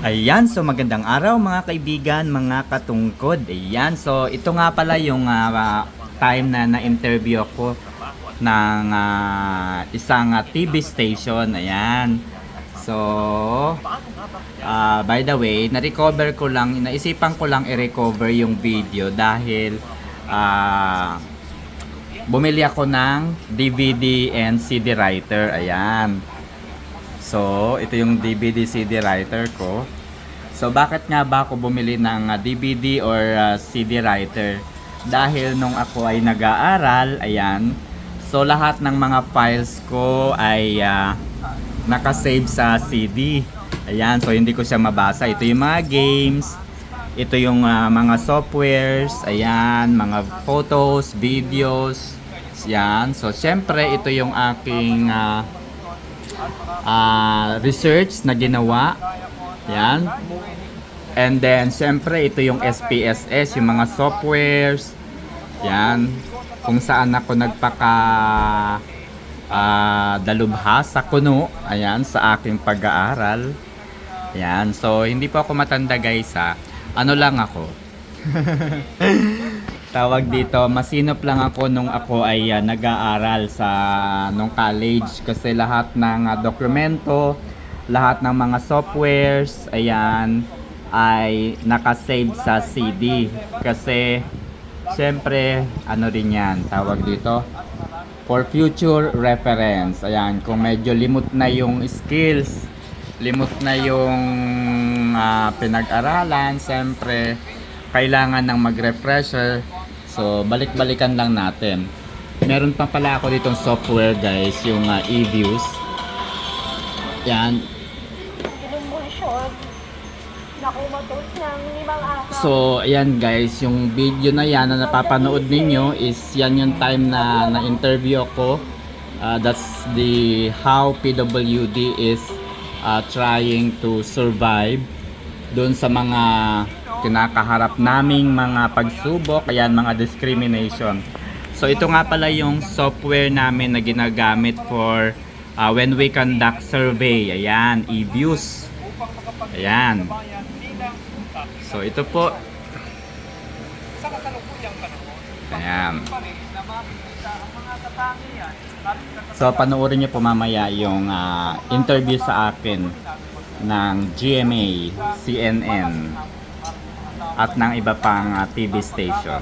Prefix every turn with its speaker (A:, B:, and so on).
A: Ayan, so magandang araw mga kaibigan, mga katungkod. Ayan, so ito nga pala yung ah, time na na-interview ako ng ah, isang ah, TV station. Ayan. So, ah, by the way, na-recover ko lang, naisipan ko lang i-recover yung video dahil ah, bumili ako ng DVD and CD writer. Ayan. So, ito yung DVD CD writer ko. So, bakit nga ba ako bumili ng DVD or uh, CD writer? Dahil nung ako ay nag-aaral, ayan, so lahat ng mga files ko ay uh, nakasave sa CD. Ayan, so hindi ko siya mabasa. Ito yung mga games, ito yung uh, mga softwares, ayan, mga photos, videos, yan. So, syempre, ito yung aking uh, ah, research na ginawa. Yan. And then, syempre, ito yung SPSS, yung mga softwares. Yan. Kung saan ako nagpaka ah, dalubha sa kuno. Ayan, sa aking pag-aaral. Yan. So, hindi po ako matanda guys ha. Ano lang ako. Tawag dito, masinop lang ako nung ako ay ah, nag-aaral sa nung college kasi lahat ng ah, dokumento, lahat ng mga softwares, ayan, ay nakasave sa CD. Kasi, syempre, ano rin yan, tawag dito, for future reference. Ayan, kung medyo limot na yung skills, limot na yung ah, pinag-aralan, syempre, kailangan ng mag-refresher. So, balik-balikan lang natin. Meron pa pala ako ditong software guys, yung ah, e-views. Yan. So, ayan guys, yung video na yan na napapanood ninyo is yan yung time na na-interview ako. Ah, that's the how PWD is ah, trying to survive doon sa mga kinakaharap naming mga pagsubok, ayan mga discrimination. So ito nga pala yung software namin na ginagamit for ah, when we conduct survey. Ayan, e-views. Ayan. So ito po. Ayan. So panoorin niyo po mamaya yung ah, interview sa akin ng GMA, CNN at ng iba pang ah, TV station.